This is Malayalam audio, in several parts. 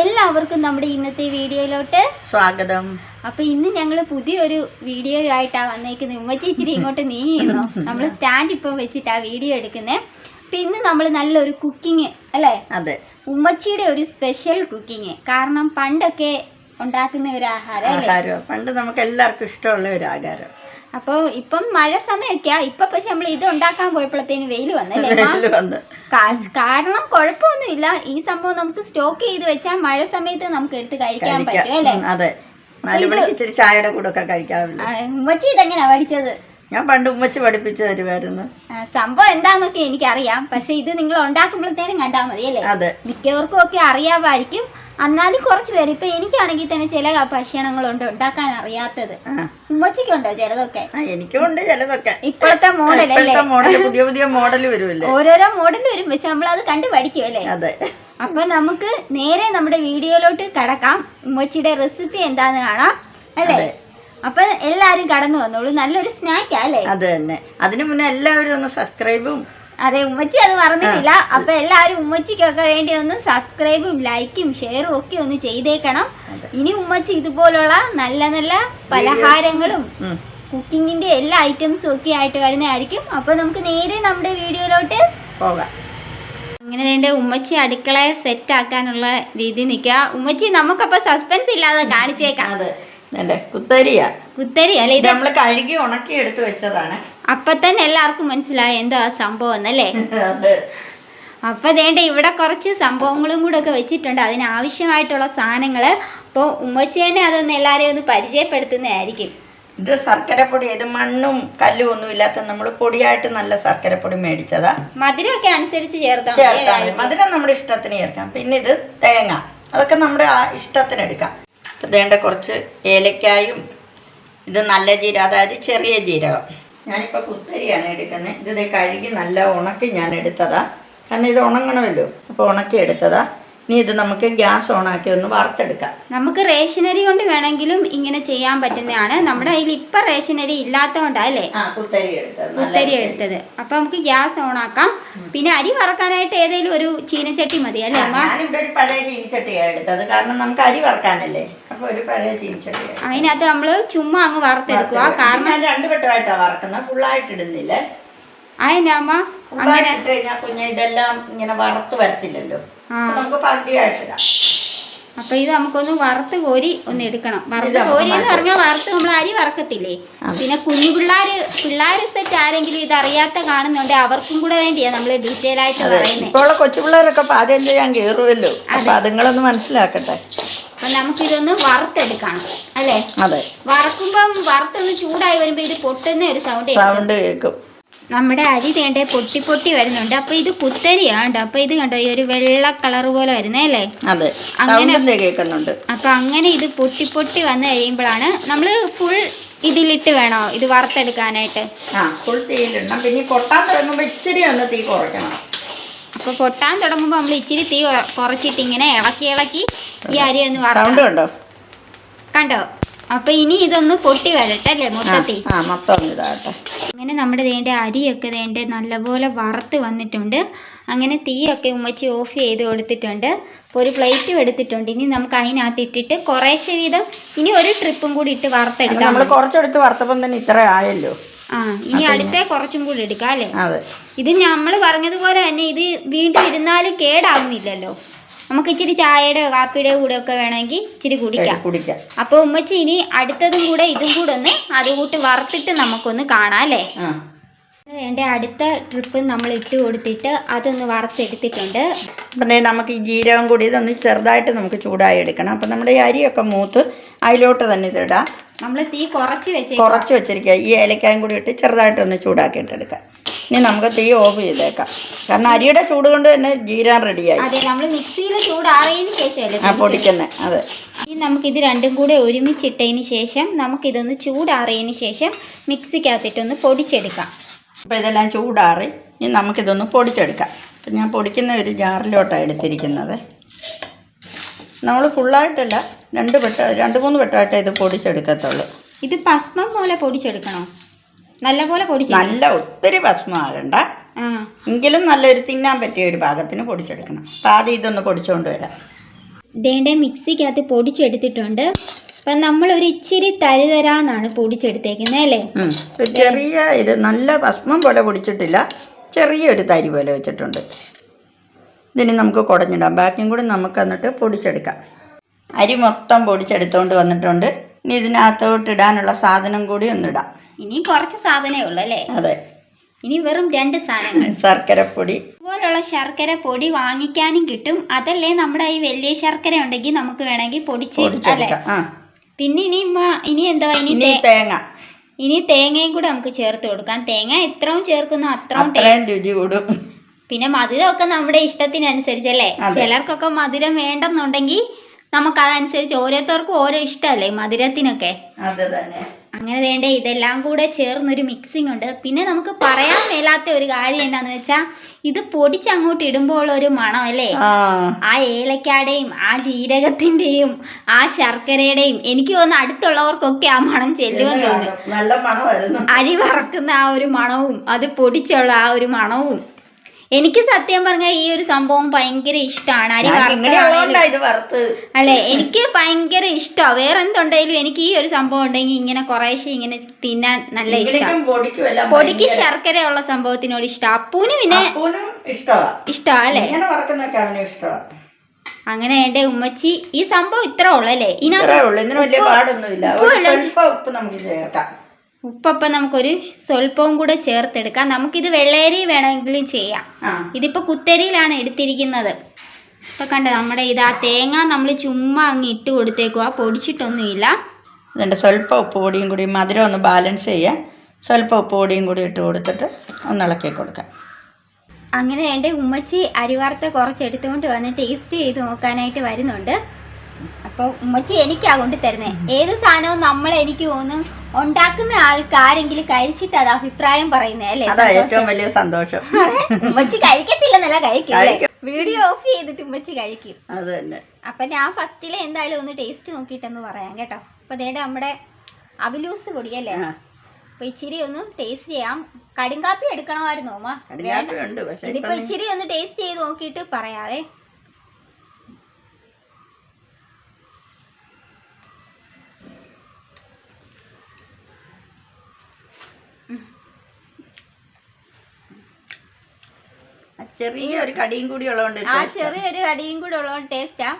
എല്ലാവർക്കും നമ്മുടെ ഇന്നത്തെ വീഡിയോയിലോട്ട് സ്വാഗതം. അപ്പൊ ഇന്ന് ഞങ്ങൾ പുതിയൊരു വീഡിയോ ആയിട്ടാ വന്നേക്കുന്നത് ഉമ്മച്ചി ഇച്ചിരി ഇങ്ങോട്ട് നീങ്ങിയിരുന്നു? നമ്മൾ സ്റ്റാൻഡ് ഇപ്പം വെച്ചിട്ടാ വീഡിയോ എടുക്കുന്നത് അപ്പൊ ഇന്ന് നമ്മൾ നല്ലൊരു കുക്കിങ് അല്ലേ? അതെ. ഉമ്മച്ചിയുടെ ഒരു സ്പെഷ്യൽ കുക്കിങ്. കാരണം പണ്ടൊക്കെ ഉണ്ടാക്കുന്ന ഒരു ആഹാരം? പണ്ട് നമുക്ക് എല്ലാവർക്കും ഇഷ്ടമുള്ള ഒരു ആഹാരം. അപ്പോൾ ഇപ്പം മഴ സമയമൊക്കെയാ ഇപ്പൊ പക്ഷെ നമ്മൾ ഇത് ഉണ്ടാക്കാൻ പോയപ്പോഴത്തേന് വെയിൽ വന്നല്ലേ? കാരണം കുഴപ്പമൊന്നുമില്ല. ഈ സംഭവം നമുക്ക് സ്റ്റോക്ക് ചെയ്ത് വെച്ചാൽ മഴ സമയത്ത് നമുക്ക് എടുത്ത് കഴിക്കാൻ പറ്റും അല്ലേ? ഇച്ചിരി ചായയുടെ കൂടെ ഒക്കെ ഉമ്മച്ചി ഇതെങ്ങനെയാ പഠിച്ചത്? ഞാൻ പണ്ട് ഉമ്മച്ചി പഠിപ്പിച്ചു തരുമായിരുന്നു. സംഭവം എന്താന്നൊക്കെ എനിക്കറിയാം. പക്ഷെ ഇത് നിങ്ങൾ ഉണ്ടാക്കുമ്പോഴത്തേനും കണ്ടാൽ മതി അല്ലേ മിക്കവർക്കും ഒക്കെ അറിയാമായിരിക്കും. എന്നാലും കുറച്ച് പേര്. ഇപ്പൊ എനിക്കാണെങ്കിൽ തന്നെ ചില ഭക്ഷണങ്ങളുണ്ട് ഉണ്ടാക്കാൻ അറിയാത്തത്. ഉമ്മച്ചിക്കുണ്ടോ ചിലതൊക്കെ? എനിക്കുണ്ട് ചിലതൊക്കെ. ഇപ്പോഴത്തെ മോഡൽ പുതിയ പുതിയ മോഡൽ വരുമല്ലേ? ഓരോരോ മോഡൽ വരും. പക്ഷെ നമ്മൾ അത് കണ്ടു പഠിക്കും അല്ലേ? അതെ. അപ്പൊ നമുക്ക് നേരെ നമ്മുടെ വീഡിയോയിലോട്ട് കടക്കാം. ഉമ്മച്ചിയുടെ റെസിപ്പി എന്താന്ന് കാണാം. അല്ലേ. അപ്പൊ എല്ലാരും കടന്നു വന്നോളൂ. നല്ലൊരു സ്നാക്കാ അല്ലേ? അത് തന്നെ. അതിനു മുന്നേ എല്ലാവരും ഒന്ന് സബ്സ്ക്രൈബും അതെ ഉമ്മച്ചി അത് പറഞ്ഞിട്ടില്ല അപ്പൊ എല്ലാരും ഉമ്മച്ചിക്കൊക്കെ വേണ്ടി ഒന്ന് സബ്സ്ക്രൈബും ലൈക്കും ഷെയറും ഒക്കെ ഒന്ന് ചെയ്തേക്കണം. ഇനി ഉമ്മച്ചി ഇതുപോലുള്ള നല്ല നല്ല പലഹാരങ്ങളും. കുക്കിങ്ങിന്റെ എല്ലാ ഐറ്റംസും ഒക്കെ ആയിട്ട് വരുന്നതായിരിക്കും. അപ്പൊ നമുക്ക് നേരെ നമ്മുടെ വീഡിയോയിലോട്ട് പോകാം. അങ്ങനെ വേണ്ട ഉമ്മച്ചി അടുക്കളയെ സെറ്റ് ആക്കാനുള്ള രീതി നിൽക്കുക. ഉമ്മച്ചി നമുക്കപ്പോ സസ്പെൻസ് ഇല്ലാതെ കാണിച്ചേക്കാം. കുത്തരിയാ. കുത്തരി അല്ലെ? ഇത് നമ്മൾ കഴുകി ഉണക്കി എടുത്തു വെച്ചതാണ്. അപ്പൊ തന്നെ എല്ലാവർക്കും മനസ്സിലായി എന്താ സംഭവം എന്നല്ലേ അപ്പൊ വേണ്ട ഇവിടെ കുറച്ച് സംഭവങ്ങളും കൂടെ ഒക്കെ വെച്ചിട്ടുണ്ട്. അതിനാവശ്യമായിട്ടുള്ള സാധനങ്ങൾ അപ്പോൾ ഉമ്മച്ചി തന്നെ അതൊന്ന് എല്ലാവരെയും ഒന്ന് പരിചയപ്പെടുത്തുന്നതായിരിക്കും. ഇത് ശർക്കരപ്പൊടി ഇത് മണ്ണും കല്ലും ഒന്നും ഇല്ലാത്ത നമ്മൾ പൊടിയായിട്ട് നല്ല ശർക്കരപ്പൊടി മേടിച്ചതാ. മധുരമൊക്കെ അനുസരിച്ച് ചേർത്താൽ ചേർത്താൽ മധുരം നമ്മുടെ ഇഷ്ടത്തിന് ചേർക്കാം. പിന്നെ ഇത് തേങ്ങ. അതൊക്കെ നമ്മുടെ ആ ഇഷ്ടത്തിന് എടുക്കാം. വേണ്ട കുറച്ച് ഏലക്കായും ഇത് നല്ല ജീരകം അതായത് ചെറിയ ജീരകം. ഞാനിപ്പോൾ കുത്തരിയാണ് എടുക്കുന്നത് ഇത് ദേ കഴുകി നല്ല ഉണക്കി ഞാൻ എടുത്തതാ. കാരണം ഇത് ഉണങ്ങണമല്ലോ. അപ്പോൾ ഉണക്കി എടുത്തതാ. ഇനി ഇത് നമുക്ക് ഗ്യാസ് ഓണാക്കി ഒന്ന് വറുത്തെടുക്കാം. നമുക്ക് റേഷനരി കൊണ്ട് വേണമെങ്കിലും ഇങ്ങനെ ചെയ്യാൻ പറ്റുന്നതാണ്. നമ്മുടെ കയ്യിൽ ഇപ്പൊ റേഷനരി ഇല്ലാത്തതുകൊണ്ടാ അല്ലേ? കുത്തരി എടുത്തത്. അപ്പൊ നമുക്ക് ഗ്യാസ് ഓണാക്കാം. ആക്കാം പിന്നെ അരി വറക്കാനായിട്ട് ഏതെങ്കിലും ഒരു ചീനച്ചട്ടി മതി അല്ലേ ഞാനിവിടെ ഒരു പഴയ ചീനച്ചട്ടിയാണ് എടുത്തത്. കാരണം നമുക്ക് അരി വറുക്കാനല്ലേ? ഒരു പഴയ ചീനിച്ചട്ടിയാണ് അതിനകത്ത് നമ്മൾ ചുമ്മാ അങ്ങ് വറുത്തെടുക്കുക. കാരണം ഞാൻ രണ്ട് വട്ടമായിട്ടാണ് വറക്കുന്നത് ഫുള്ളായിട്ട് ഇടുന്നില്ലേ? അമ്മ ഫുള്ളായിട്ട് ഇട്ട് കഴിഞ്ഞാൽ കുഞ്ഞ് ഇതെല്ലാം ഇങ്ങനെ വറുത്ത് വരത്തില്ലല്ലോ. നമുക്ക് പകുതിയായിട്ട് ഇടാം. അപ്പൊ ഇത് നമുക്കൊന്ന് വറുത്ത് കോരി ഒന്ന് എടുക്കണം. വറുത്ത് കോരി എന്ന് പറഞ്ഞാൽ വറുത്ത് നമ്മൾ അരി വറക്കത്തില്ലേ? പിന്നെ കുഞ്ഞു പിള്ളേര് പിള്ളേര് സെറ്റ് ആരെങ്കിലും ഇത് അറിയാത്ത കാണുന്നുണ്ട് അവർക്കും കൂടെ വേണ്ടിയാ നമ്മൾ ഡീറ്റെയിൽ ആയിട്ട് പറയുന്നത് ഇപ്പോൾ കൊച്ചു പിള്ളേരൊക്കെ പാചകം ചെയ്യാൻ കയറുമല്ലോ അപ്പൊ അതുങ്ങളൊന്ന് മനസ്സിലാക്കട്ടെ. അപ്പൊ നമുക്കിതൊന്ന് വറുത്തെടുക്കണം അല്ലേ? അതെ. വറക്കുമ്പം വറുത്തൊന്ന് ചൂടായി വരുമ്പോ ഇത് പൊട്ടുന്ന ഒരു സൗണ്ട് സൗണ്ട് കേൾക്കും. നമ്മുടെ അരി തേണ്ടേ പൊട്ടി പൊട്ടി വരുന്നുണ്ട്. അപ്പൊ ഇത് കുത്തരിയാണ്ട് അപ്പൊ ഇത് കണ്ടോ? ഈ ഒരു വെള്ള കളർ പോലെ വരുന്നേ അല്ലേ? അതെ. അങ്ങനെ- കേൾക്കുന്നുണ്ട്. അപ്പൊ അങ്ങനെ ഇത് പൊട്ടി പൊട്ടി വന്നു കഴിയുമ്പോഴാണ് നമ്മൾ ഫുൾ ഇതിലിട്ട് വേണോ? ഇത് വറുത്തെടുക്കാനായിട്ട്. ആ ഫുൾ തീയിലിടണം പിന്നെ പൊട്ടാൻ തുടങ്ങുമ്പോൾ ഇച്ചിരി ഒന്ന് തീ കുറയ്ക്കണം. അപ്പൊ പൊട്ടാൻ തുടങ്ങുമ്പോൾ നമ്മൾ ഇച്ചിരി തീ കുറച്ചിട്ട് ഇങ്ങനെ ഇളക്കി ഇളക്കി ഈ അരി ഒന്ന് സൗണ്ട് കണ്ടോ? അപ്പൊ ഇനി ഇതൊന്ന് പൊട്ടി വരട്ടെ അല്ലേ മൊത്തത്തിൽ അങ്ങനെ നമ്മുടെ വേണ്ട അരിയൊക്കെ വേണ്ട നല്ലപോലെ വറുത്ത് വന്നിട്ടുണ്ട്. അങ്ങനെ തീയൊക്കെ ഉമ്മച്ചി ഓഫ് ചെയ്ത് കൊടുത്തിട്ടുണ്ട്. അപ്പോൾ ഒരു പ്ലേറ്റും എടുത്തിട്ടുണ്ട്. ഇനി നമുക്ക് അതിനകത്ത് ഇട്ടിട്ട് കുറേശ്ശെ വീതം ഇനി ഒരു ട്രിപ്പും കൂടി ഇട്ട് വറുത്തെടുക്കാം. നമ്മൾ കുറച്ചെടുത്ത് വറുത്തപ്പം തന്നെ ഇത്ര ആയല്ലോ. ആ ഇനി അടുത്ത കുറച്ചും കൂടി എടുക്കാം അല്ലേ? അതെ. ഇത് നമ്മൾ പറഞ്ഞതുപോലെ തന്നെ ഇത് വീണ്ടും ഇരുന്നാലും കേടാവുന്നില്ലല്ലോ. നമുക്ക് ഇച്ചിരി ചായയുടെ കാപ്പിയുടെ കൂടെ ഒക്കെ വേണമെങ്കിൽ ഇച്ചിരി കുടിക്കാം. കുടിക്കാം. അപ്പോൾ ഉമ്മച്ചി ഇനി അടുത്തതും കൂടെ ഇതും കൂടെ ഒന്ന് അതുകൂട്ട് വറുത്തിട്ട് നമുക്കൊന്ന് കാണാം അല്ലേ? എന്റെ അടുത്ത ട്രിപ്പ് നമ്മൾ ഇട്ട് കൊടുത്തിട്ട് അതൊന്ന് വറുത്തെടുത്തിട്ടുണ്ട്. അപ്പം നമുക്ക് ഈ ജീരകം കൂടി ഇതൊന്ന് ചെറുതായിട്ട് നമുക്ക് ചൂടായി എടുക്കണം. അപ്പം നമ്മുടെ ഈ അരിയൊക്കെ മൂത്ത് അതിലോട്ട് തന്നെ ഇതിടാം നമ്മൾ തീ കുറച്ച് വെച്ച് കുറച്ച് വെച്ചിരിക്കുക. ഈ ഏലക്കായും കൂടി ഇട്ട് ചെറുതായിട്ടൊന്ന് ചൂടാക്കിയിട്ടെടുക്കാം ഇനി നമുക്ക് തീ ഓഫ് ചെയ്തേക്കാം. കാരണം അരിയുടെ ചൂട് കൊണ്ട് തന്നെ ജീരകം റെഡിയായി. അതെ നമ്മൾ മിക്സിയിൽ ചൂടാറിയതിന് ശേഷം ആ പൊടിക്കുന്നത് അതെ. ഇനി നമുക്കിത് രണ്ടും കൂടെ ഒരുമിച്ചിട്ടതിന് ശേഷം നമുക്കിതൊന്ന് ചൂടാറിയതിന് ശേഷം മിക്സിക്കകത്തിട്ടൊന്ന് പൊടിച്ചെടുക്കാം. അപ്പോൾ ഇതെല്ലാം ചൂടാറി. ഇനി നമുക്കിതൊന്ന് പൊടിച്ചെടുക്കാം. അപ്പം ഞാൻ പൊടിക്കുന്ന ഒരു ജാറിലോട്ടാണ് എടുത്തിരിക്കുന്നത്. നമ്മൾ ഫുള്ളായിട്ടല്ല രണ്ട് വെട്ട രണ്ട് മൂന്ന് വെട്ടമായിട്ടേ ഇത് പൊടിച്ചെടുക്കത്തുള്ളൂ. ഇത് ഭസ്മം പോലെ പൊടിച്ചെടുക്കണോ? നല്ല പോലെ പൊടി നല്ല ഒത്തിരി ഭസ്മമാകണ്ട എങ്കിലും നല്ലൊരു തിന്നാൻ പറ്റിയ ഒരു ഭാഗത്തിന് പൊടിച്ചെടുക്കണം. അപ്പം ആദ്യം ഇതൊന്ന് പൊടിച്ചുകൊണ്ട് വരാം. ദേണ്ട മിക്സിക്കകത്ത് പൊടിച്ചെടുത്തിട്ടുണ്ട്. അപ്പം ഒരു ഇച്ചിരി തരിതരാന്നാണ് പൊടിച്ചെടുത്തേക്കുന്നത് അല്ലേ. ചെറിയ ഇത് നല്ല ഭസ്മം പോലെ പൊടിച്ചിട്ടില്ല. ചെറിയൊരു തരി പോലെ വെച്ചിട്ടുണ്ട്. ഇതിന് നമുക്ക് കുടഞ്ഞിടാം. ബാക്കിയും കൂടി നമുക്ക് എന്നിട്ട് പൊടിച്ചെടുക്കാം. അരി മൊത്തം പൊടിച്ചെടുത്തോണ്ട് വന്നിട്ടുണ്ട്. ഇനി ഇതിനകത്തോട്ട് ഇടാനുള്ള സാധനം കൂടി ഒന്ന് ഒന്നിടാം. ഇനി കുറച്ച് സാധനമേ ഉള്ളൂ അല്ലേ? അതെ. ഇനി വെറും രണ്ട് സാധനങ്ങൾ. ശർക്കരപ്പൊടി. ഇതുപോലുള്ള ശർക്കര പൊടി വാങ്ങിക്കാനും കിട്ടും. അതല്ലേ നമ്മുടെ ഈ വലിയ ശർക്കര ഉണ്ടെങ്കിൽ നമുക്ക് വേണമെങ്കിൽ പൊടിച്ച് അല്ലേ? പിന്നെ ഇനി ഇനി എന്താ ഇനി തേങ്ങ. ഇനി തേങ്ങയും കൂടെ നമുക്ക് ചേർത്ത് കൊടുക്കാം. തേങ്ങ എത്രയും ചേർക്കുന്നു അത്രയും രുചി കൂടും. പിന്നെ മധുരമൊക്കെ നമ്മുടെ ഇഷ്ടത്തിനനുസരിച്ചല്ലേ. ചിലർക്കൊക്കെ മധുരം വേണ്ടെന്നുണ്ടെങ്കിൽ നമുക്ക് അതനുസരിച്ച് ഓരോരുത്തർക്കും ഓരോ ഇഷ്ടമല്ലേ മധുരത്തിനൊക്കെ? അത് തന്നെ. അങ്ങനെ വേണ്ട ഇതെല്ലാം കൂടെ ചേർന്നൊരു മിക്സിംഗ് ഉണ്ട്. പിന്നെ നമുക്ക് പറയാൻ മേലാത്ത ഒരു കാര്യം എന്താണെന്ന് വെച്ചാൽ ഇത് പൊടിച്ചങ്ങോട്ട് ഇടുമ്പോൾ ഒരു മണം അല്ലേ? ആ. ആ ഏലക്കാടെയും ആ ജീരകത്തിന്റെയും ആ ശർക്കരയുടെയും എനിക്ക് തോന്നുന്നു അടുത്തുള്ളവർക്കൊക്കെ ആ മണം ചെല്ലുമെന്ന് തോന്നുന്നു. അരി വറക്കുന്ന ആ ഒരു മണവും അത് പൊടിച്ചുള്ള ആ ഒരു മണവും. എനിക്ക് സത്യം പറഞ്ഞാൽ ഈ ഒരു സംഭവം ഭയങ്കര ഇഷ്ടമാണ് അരി അല്ലെ എനിക്ക് ഭയങ്കര ഇഷ്ടമാണ് വേറെ എന്തുണ്ടെങ്കിലും എനിക്ക് ഈ ഒരു സംഭവം ഉണ്ടെങ്കിൽ ഇങ്ങനെ കുറേശ്ശെ ഇങ്ങനെ തിന്നാൻ നല്ല ഇഷ്ടം. പൊടിക്ക് ശർക്കര ഉള്ള സംഭവത്തിനോട് ഇഷ്ടം. അപ്പൂന് പിന്നെ ഇഷ്ടല്ലേ ഇഷ്ടമാ അല്ലേ? അങ്ങനെ എന്റെ ഉമ്മച്ചി ഈ സംഭവം ഇത്ര ഉള്ളല്ലേ ഇനി ഇതിനകത്ത് ഉപ്പ് നമുക്ക് ചേർക്കാം. ഉപ്പപ്പം നമുക്കൊരു സ്വല്പവും കൂടെ ചേർത്തെടുക്കാം. നമുക്കിത് വെള്ളേരി വേണമെങ്കിലും ചെയ്യാം. ഇതിപ്പോൾ കുത്തരിയിലാണ് എടുത്തിരിക്കുന്നത്. ഇപ്പം കണ്ടോ നമ്മുടെ ഇത് ആ തേങ്ങ നമ്മൾ ചുമ്മാ അങ്ങ് ഇട്ട് കൊടുത്തേക്കുക പൊടിച്ചിട്ടൊന്നുമില്ല. ഇതിന്റെ സ്വല്പം ഉപ്പ് പൊടിയും കൂടി മധുരം ഒന്ന് ബാലൻസ് ചെയ്യാം. സ്വല്പം ഉപ്പ് പൊടിയും കൂടി ഇട്ട് കൊടുത്തിട്ട് ഒന്ന് ഇളക്കി കൊടുക്കാം. അങ്ങനെ എന്റെ ഉമ്മച്ചി അരിവാർത്ത കുറച്ച് എടുത്തുകൊണ്ട് വന്ന് ടേസ്റ്റ് ചെയ്ത് നോക്കാനായിട്ട് വരുന്നുണ്ട്. അപ്പോൾ ഉമ്മച്ചി എനിക്കാ കൊണ്ട് തരുന്നത് ഏത് സാധനവും നമ്മൾ എനിക്ക് തോന്നുന്നു ഉണ്ടാക്കുന്ന ആൾക്കാരെങ്കിലും കഴിച്ചിട്ട് അത് അഭിപ്രായം പറയുന്നത് അല്ലേ? അതാ ഏറ്റവും വലിയ സന്തോഷം. ഉമ്മച്ചി കഴിക്കത്തില്ലെന്നല്ല കഴിക്കും. വീഡിയോ ഓഫ് ചെയ്തിട്ട് ഉമ്മച്ചി കഴിക്കും. അത് തന്നെ. അപ്പൊ ഞാൻ ഫസ്റ്റിലെ എന്തായാലും ഒന്ന് ടേസ്റ്റ് നോക്കിയിട്ടെന്ന് പറയാം കേട്ടോ. അപ്പൊ അതേടെ നമ്മുടെ അവലൂസ് പൊടിയല്ലേ അപ്പൊ ഇച്ചിരി ഒന്ന് ടേസ്റ്റ് ചെയ്യാം. കടുങ്കാപ്പി എടുക്കണമായിരുന്നു ഉമ്മ. ഇതിപ്പോ ഇച്ചിരി ഒന്ന് ടേസ്റ്റ് ചെയ്ത് നോക്കിയിട്ട് പറയാവേ. ചെറിയ ഒരു കടിയും കൂടി ഉള്ളതുകൊണ്ട് ആ ആ. ചെറിയൊരു കടിയും കൂടി ഉള്ളതുകൊണ്ട് ടേസ്റ്റാ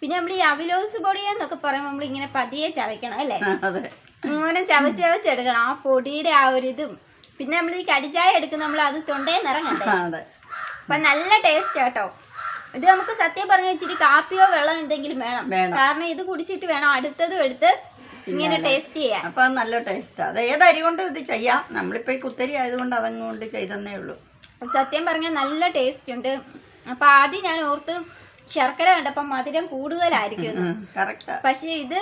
പിന്നെ നമ്മൾ ഈ അവിലോസ് പൊടി എന്നൊക്കെ പറയുമ്പോൾ നമ്മൾ ഇങ്ങനെ പതിയെ ചവയ്ക്കണം അല്ലേ? ആ, അങ്ങനെ ചവച്ച് ചവച്ചെടുക്കണം ആ പൊടിയുടെ ആ ഒരു ഇതും. പിന്നെ നമ്മൾ ഈ കടിച്ചായ എടുക്കുന്ന നമ്മൾ അത് തൊണ്ടയിൽ നിറങ്ങണ്ടേ അപ്പൊ നല്ല ടേസ്റ്റ് കേട്ടോ ഇത് നമുക്ക് സത്യം പറഞ്ഞ ഇച്ചിരി കാപ്പിയോ വെള്ളം എന്തെങ്കിലും വേണം. കാരണം ഇത് കുടിച്ചിട്ട് വേണം അടുത്തതും എടുത്ത് ഇങ്ങനെ ടേസ്റ്റ് ചെയ്യാം അപ്പൊ നല്ല ടേസ്റ്റ് അത് ഏത് അരി കൊണ്ട് ഇത് ചെയ്യാം. നമ്മളിപ്പോ ഈ കുത്തരി ആയതുകൊണ്ട് അതങ്ങോട്ട് ചെയ്തെന്നേ ഉള്ളൂ. സത്യം പറഞ്ഞാൽ നല്ല ടേസ്റ്റ് ഉണ്ട് അപ്പൊ ആദ്യം ഞാൻ ഓർത്ത് ശർക്കര കണ്ടപ്പോൾ മധുരം കൂടുതലായിരിക്കും പക്ഷെ ഇത്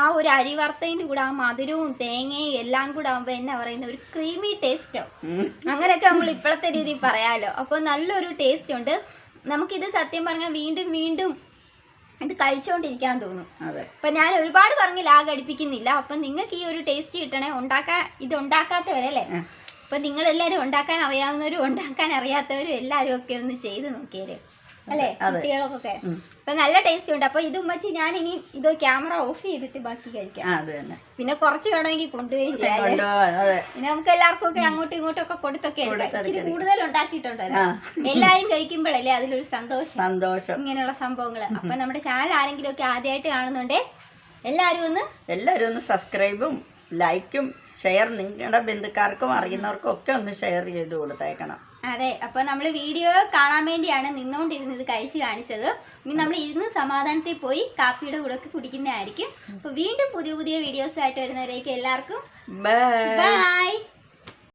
ആ ഒരു അരി വറുത്തതിന്റെ കൂടെ ആ മധുരവും തേങ്ങയും എല്ലാം കൂടെ ആകുമ്പോൾ എന്നാ പറയുന്ന ഒരു ക്രീമി ടേസ്റ്റോ അങ്ങനെയൊക്കെ നമ്മൾ ഇപ്പോഴത്തെ രീതിയിൽ പറയാലോ. അപ്പോൾ നല്ലൊരു ടേസ്റ്റ് ഉണ്ട്. നമുക്കിത് സത്യം പറഞ്ഞാൽ വീണ്ടും വീണ്ടും ഇത് കഴിച്ചുകൊണ്ടിരിക്കാൻ തോന്നും. അപ്പൊ ഞാൻ ഒരുപാട് പറഞ്ഞ് ആ ഘടിപ്പിക്കുന്നില്ല അപ്പൊ നിങ്ങൾക്ക് ഈ ഒരു ടേസ്റ്റ് കിട്ടണേ ഉണ്ടാക്കാ ഇത് ഉണ്ടാക്കാത്തവരല്ലേ? ഉം. അപ്പം നിങ്ങളെല്ലാവരും ഉണ്ടാക്കാൻ അറിയാവുന്നവരും ഉണ്ടാക്കാൻ അറിയാത്തവരും എല്ലാവരും ഒക്കെ ഒന്ന് ചെയ്ത് നോക്കിയത് അല്ലേ. കുട്ടികൾക്കൊക്കെ അപ്പൊ നല്ല ടേസ്റ്റ് ഉണ്ട്. അപ്പൊ ഇത് ഉമ്മച്ചി ഞാൻ ഇനി ഇത് ക്യാമറ ഓഫ് ചെയ്തിട്ട് ബാക്കി കഴിക്കാം. പിന്നെ കുറച്ച് വേണമെങ്കിൽ കൊണ്ടുപോയി പിന്നെ നമുക്ക് എല്ലാവർക്കും ഒക്കെ അങ്ങോട്ടും ഇങ്ങോട്ടും ഒക്കെ കൊടുത്തൊക്കെ ഇച്ചിരി കൂടുതൽ ഉണ്ടാക്കിയിട്ടുണ്ടല്ലോ. എല്ലാരും കഴിക്കുമ്പോഴല്ലേ അതിലൊരു സന്തോഷം. സന്തോഷം. ഇങ്ങനെയുള്ള സംഭവങ്ങൾ അപ്പൊ നമ്മുടെ ചാനൽ ആരെങ്കിലും ഒക്കെ ആദ്യമായിട്ട് കാണുന്നുണ്ടേ എല്ലാരും ഒന്ന് എല്ലാരും ഒന്ന് സബ്സ്ക്രൈബും ലൈക്കും ഷെയർ നിങ്ങളുടെ ബന്ധുക്കാർക്കും അറിയുന്നവർക്കും ഒക്കെ ഒന്ന് ഷെയർ ചെയ്ത് കൊടുത്തേക്കണം. അതെ അപ്പൊ നമ്മൾ വീഡിയോ കാണാൻ വേണ്ടിയാണ് നിന്നുകൊണ്ടിരുന്നത് കഴിച്ച് കാണിച്ചത്. ഇനി നമ്മൾ ഇരുന്ന് സമാധാനത്തിൽ പോയി കാപ്പിയുടെ കൂടെ കുടിക്കുന്നതായിരിക്കും. അപ്പൊ വീണ്ടും പുതിയ പുതിയ വീഡിയോസ് ആയിട്ട് വരുന്നവരേക്ക് എല്ലാവർക്കും ബൈ